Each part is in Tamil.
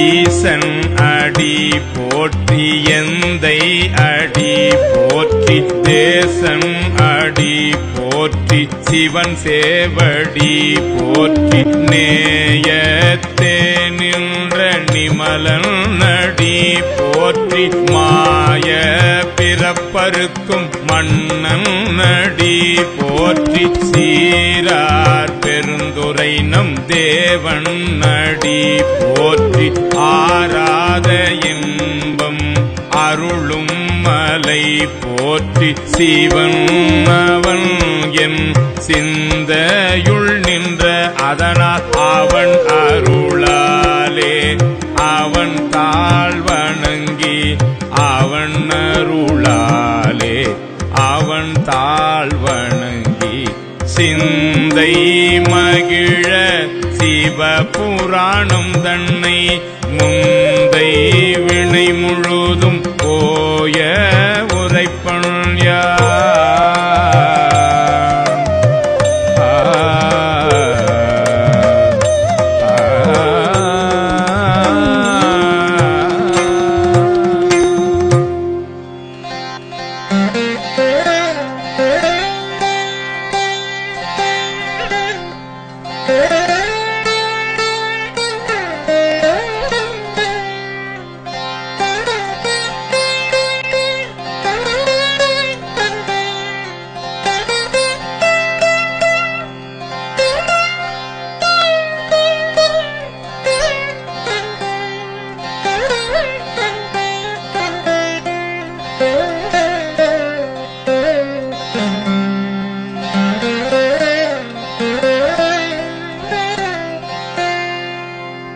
ஈசன் அடி போற்றி எந்தை அடி போற்றி தேசன் அடி போற்றி சிவன் சேவடி போற்றி நேயத்தே நின்ற நிமலன் நடி போற்றி மாய பிறப்பருக்கும் மன்னன் நடி போற்றி சீ பெருந்துரை நம் தேவன் நடி போற்றி ஆராத இன்பம் அருளும் மலை போற்றி சிவன் அவன் என் சிந்தையுள் நின்ற அதனால் அவன் அருளாலே. அவன் தாழ் வணங்கி அவன் அருளாலே. அவன் தாழ் சிந்தை மகிழ சிவபுராணம் தன்னை முந்தை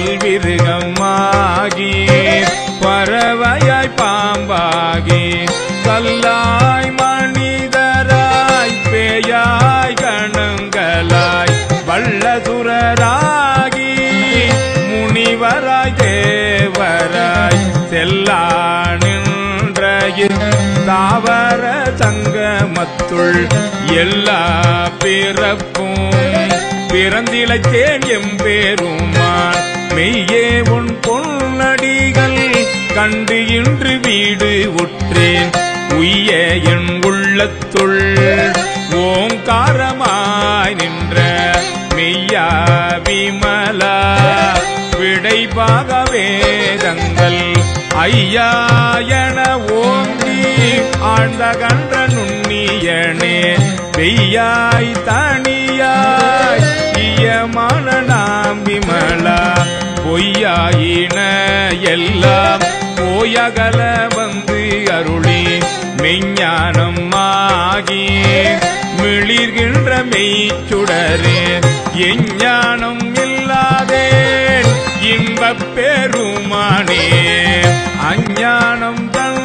பல்விருகமாகி பறவையாய் பாம்பாகி கல்லாய் மனிதராய் பேயாய் கணங்களாய் வல்லசுரராகி முனிவராய் தேவராய் செல்லா நின்ற தாவர சங்கமத்துள் எல்லா பிறப்பும் பிறந்திழைத்தேன் எம்பேருமான் மெய்யே உன் பொன்னடிகள் கண்டு இன்று வீடு ஒற்றேன் உய்ய என் உள்ளத்துள் ஓங்காரமாய் நின்ற மெய்யா விமலா. விடைபாக வேதங்கள் ஐயா என ஓங்கி ஆழ்ந்த கன்ற நுண்ணியனே பெய்யாய் தனியாய் இயமான நாம் விமலா பொய்யாயின எல்லாம் போயகல வந்து அருளி மெஞ்ஞானம் ஆகி மிளிர்கின்ற மெய்ச்சுடரே எஞ்ஞானம் இல்லாதே இன்பப் பெருமானே. அஞ்ஞானம் தன்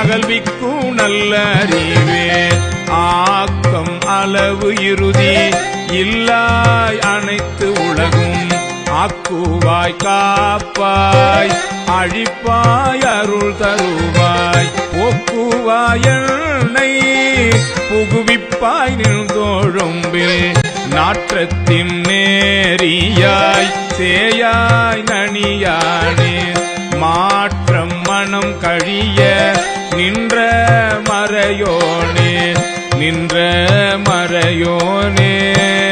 அகல்விக்கும் நல்ல அறிவே. ஆக்கம் அளவு இறுதி. இல்லாய் அனைத்து உலகும் ஆக்குவாய் காப்பாய். அழிப்பாய் அருள் தருவாய். ஒக்குவாய் எண்ணெய். புகுவிப்பாய் நின்றோழும்பில் நாற்றத்தின் நேரியாய் சேயாய் நனியானே. மாற்றம் மனம் கழிய நின்ற மறையோனே நின்ற மறையோனே.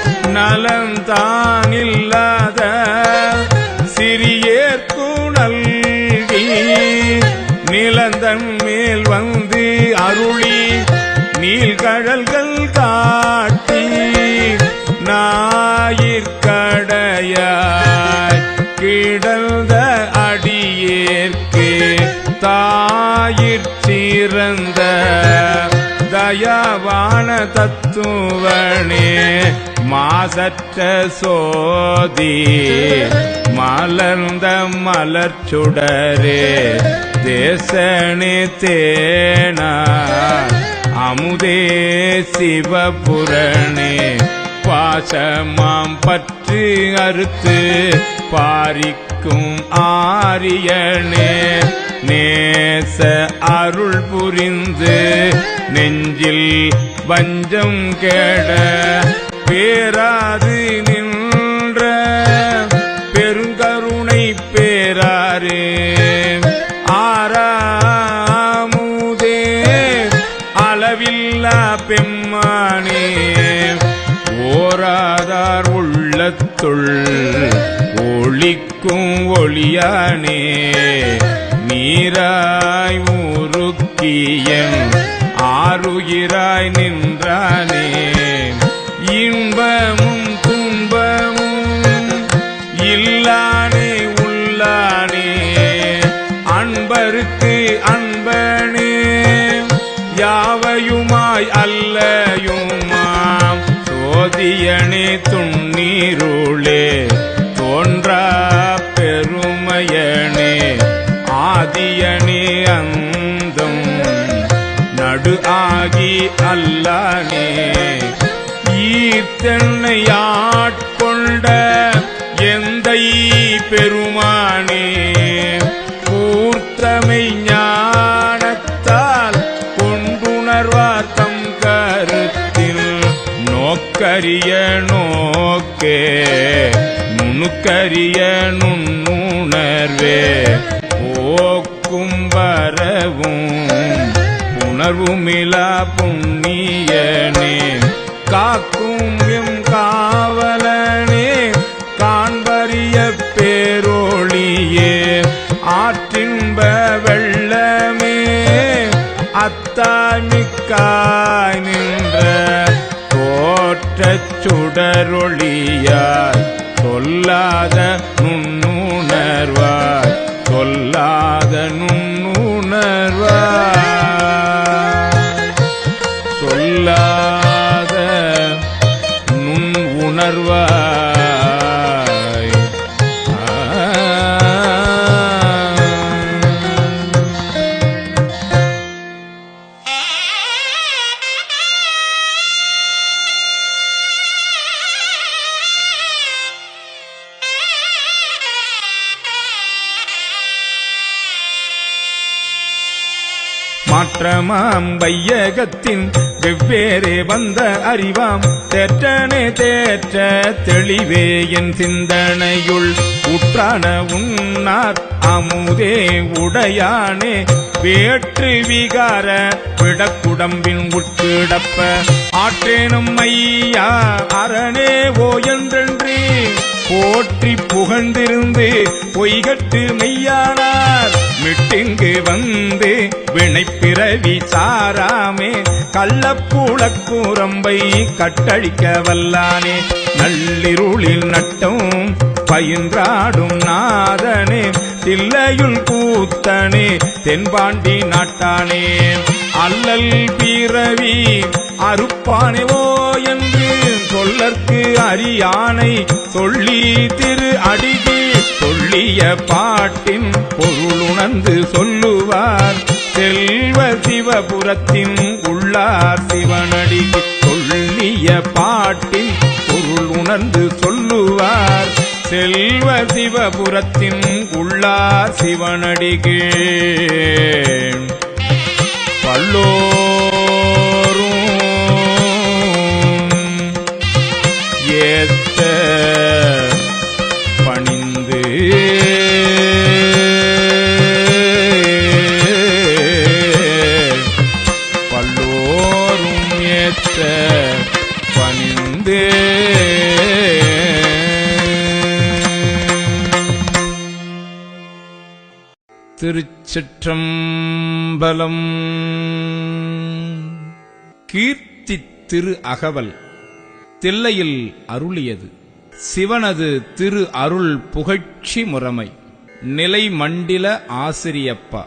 நலந்தானில்லாத சிறியேற்கு நல்கி நிலந்தன் மேல் வந்து அருளி நீள்கழல்கள் காட்டி ஞாயிற்கடையாய் கிடந்த அடியேற்கே தாயிற் சிறந்த தயாவான தத்துவனே. மாசற்ற சோதி மலர்ந்த மலர்ச்சுடரே தேசனி தேனா அமுதே சிவபுரணே பாசமாம் பற்றி அறுத்து பாரிக்கும் ஆரியனே நேச அருள் புரிந்து நெஞ்சில் வஞ்சம் கேட பேராது நின்ற பெருங்கருணை பேராரே. ஆறு ஆறாமுதே அளவில்லா பெம்மானே. ஓராதார் உள்ளத்துள் ஒளிக்கும் ஒளியானே. நீராய் ஊருக்கியன் போகிறாய் நின்றானே இன்பமும் துன்பமும் இல்லானே உள்ளானே. அன்பருக்கு அன்பனே. யாவையுமாய் அல்லையுமாம். சோதியனே துண்ணீருளே. அல்லானே ஈத்தென்னை ஆட்கொண்ட எந்தை பெருமானே. கூர்த்தமை ஞானத்தால் கொண்டுணர்வாத்தம் கருத்தில் நோக்கரிய நோக்கே. நுணுக்கரிய நுண்ணுணர்வே. போக்கும் வரவும் உணர்வுமிலா புண்ணியனே காக்கும் எம் காவலனே காண்பறிய பேரோழியே ஆற்றின்ப வெள்ளமே அத்தாமிக்காய் நின்ற தோற்றச் சுடரொளியாய் சொல்லாத நுண்ணுணர்வாய் சொல்லாத மாற்றமாம் வையகத்தின் வெவ்வேறே வந்த அறிவாம் தேற்றனே தேற்ற தெளிவே என் சிந்தனையுள். உற்றான உன்னார் அமுதே உடையானே வேற்று விகார விடக்குடம்பின் உட்கிடப்ப. ஆற்றேனும் ஐயா அரணே ஓ என்றென்றே போற்றி புகழ்ந்திருந்து பொய்கட்டு மெய்யானார். மிட்டிங்கு வந்து வினைப்பிறவி சாராமே. கள்ளப்பூளக்கூரம்பை கட்டழிக்க வல்லானே. நள்ளிருளில் நட்டம் பயின்றாடும் நாதனே. தில்லையுள் கூத்தனே தென்பாண்டி நாட்டானே. அல்லல் பிறவி அறுப்பானேவோ சொல்லற்கு அரியானை சொல்லி திரு அடிகே சொல்லிய பாட்டின் பொருளுணர்ந்து சொல்லுவார். செல்வ சிவபுரத்தின் உள்ளார் சிவனடிக்கு சொல்லிய பாட்டின் பொருள் உணர்ந்து சொல்லுவார். செல்வ சிவபுரத்தின் உள்ளார் சிவனடிகே பல்லோ ஏத்த பணிந்து. பல்லோரும் ஏத்த பணிந்து. திருச்சிற்றம்பலம். கீர்த்தி திரு அகவல். தில்லையில் அருளியது. சிவனது திரு அருள் புகழ்ச்சி முறைமை. நிலை மண்டில ஆசிரியப்பா.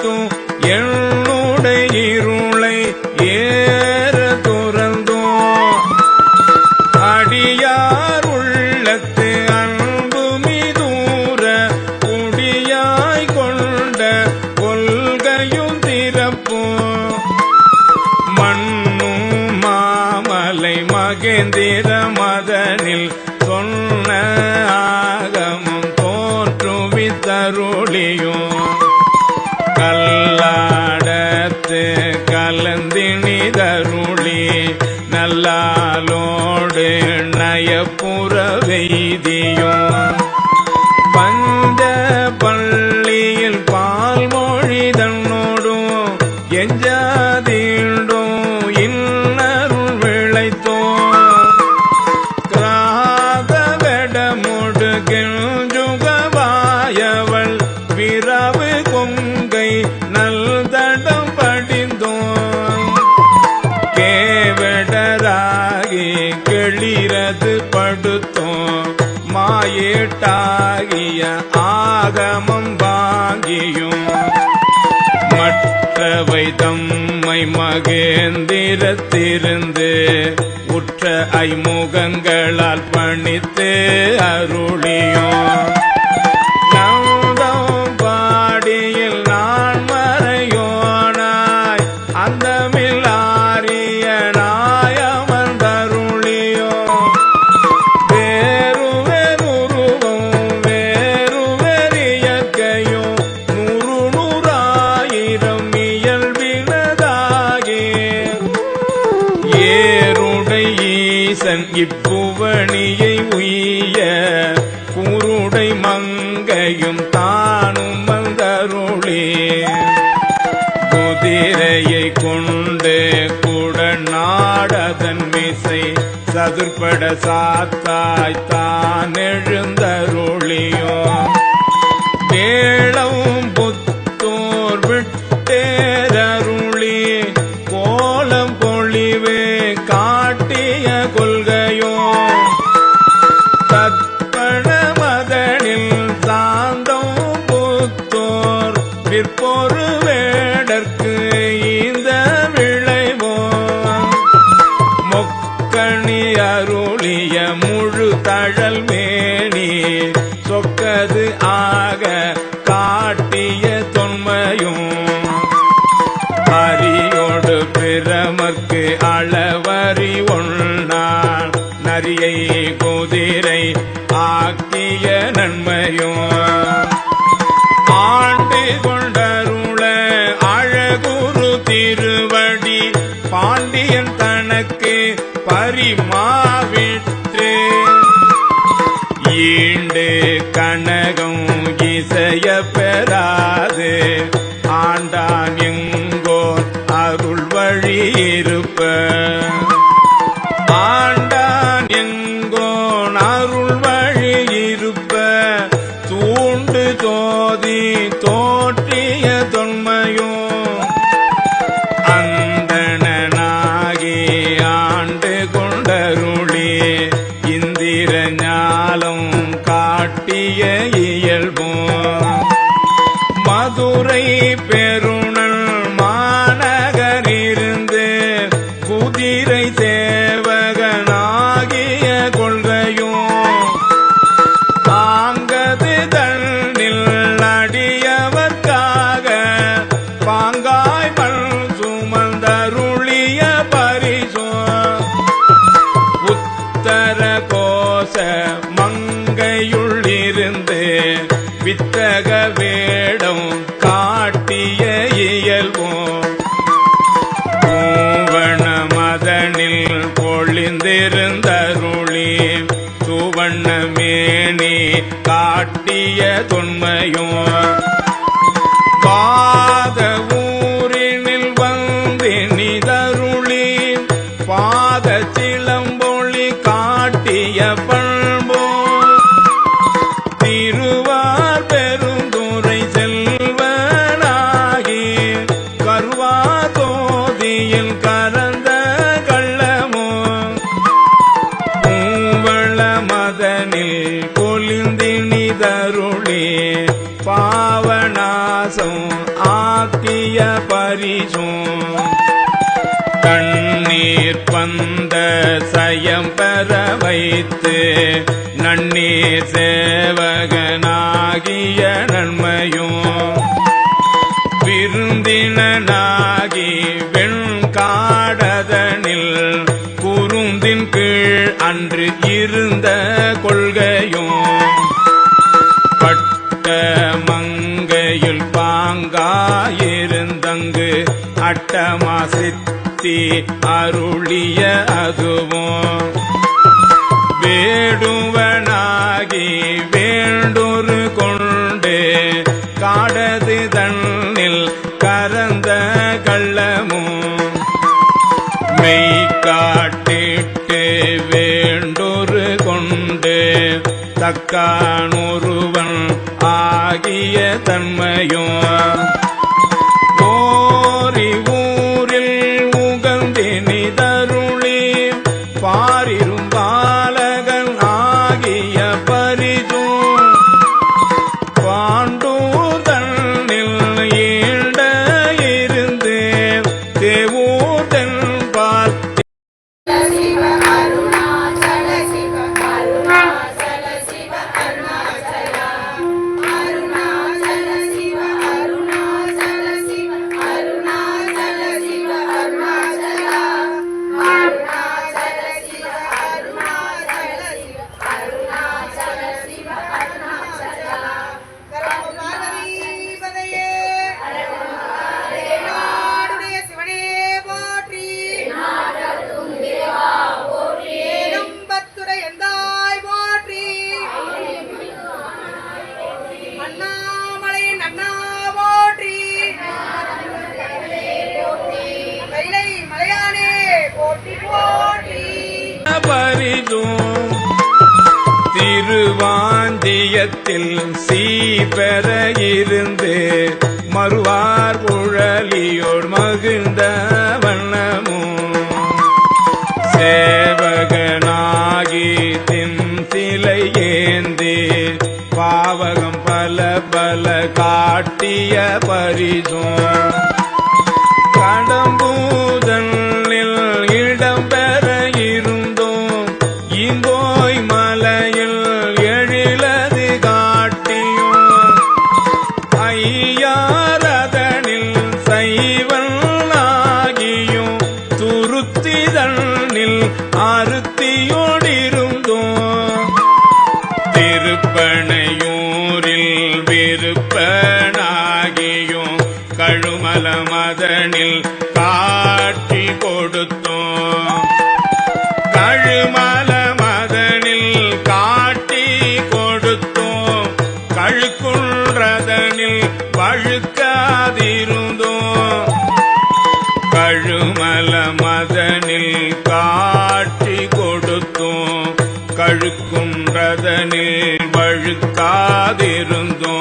तू மறவை தம்மை மகேந்திரத்திருந்து உற்ற ஐமுகங்களால் பணித்து அருளியோம். பட சாத் பாண்டியன் தனக்கு பரிமாவிற்று. ஈண்டு கனகம் இசைய பெறாது. ஆண்டான் எங்கோ அருள் வழி direitinho. தொன்மையும். பாத ஊரினில் வந்து நிதருளி பாத சிளம் சயம் பெற வைத்து நன்னீர் சேவகனாகிய நன்மையும் விருந்தினனாகி வெண்காடதனில் குறுந்தின் கீழ் அன்று இருந்த கொள்கையும் பட்ட மங்கையில் பாங்காயிருந்தங்கு அட்டமாசித்த படுத்தி அருளிய அதுவும். வேடுவனாகி வேண்டொரு கொண்டு காடது தன்னில் கரந்த கள்ளமும். மெய் காட்டிட்டு வேண்டொரு கொண்டு தக்கானொருவன் ஆகிய தன்மையும். மாயத்தில் சீபெற இருந்து மறுவார் குழலியோர் மகிழ்ந்த வண்ணமும் சேவகனாகி தின் சிலை ஏந்தி பாவகம் பல பல காட்டிய பரிசும் காத்திருந்தோம்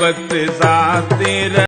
பக்தி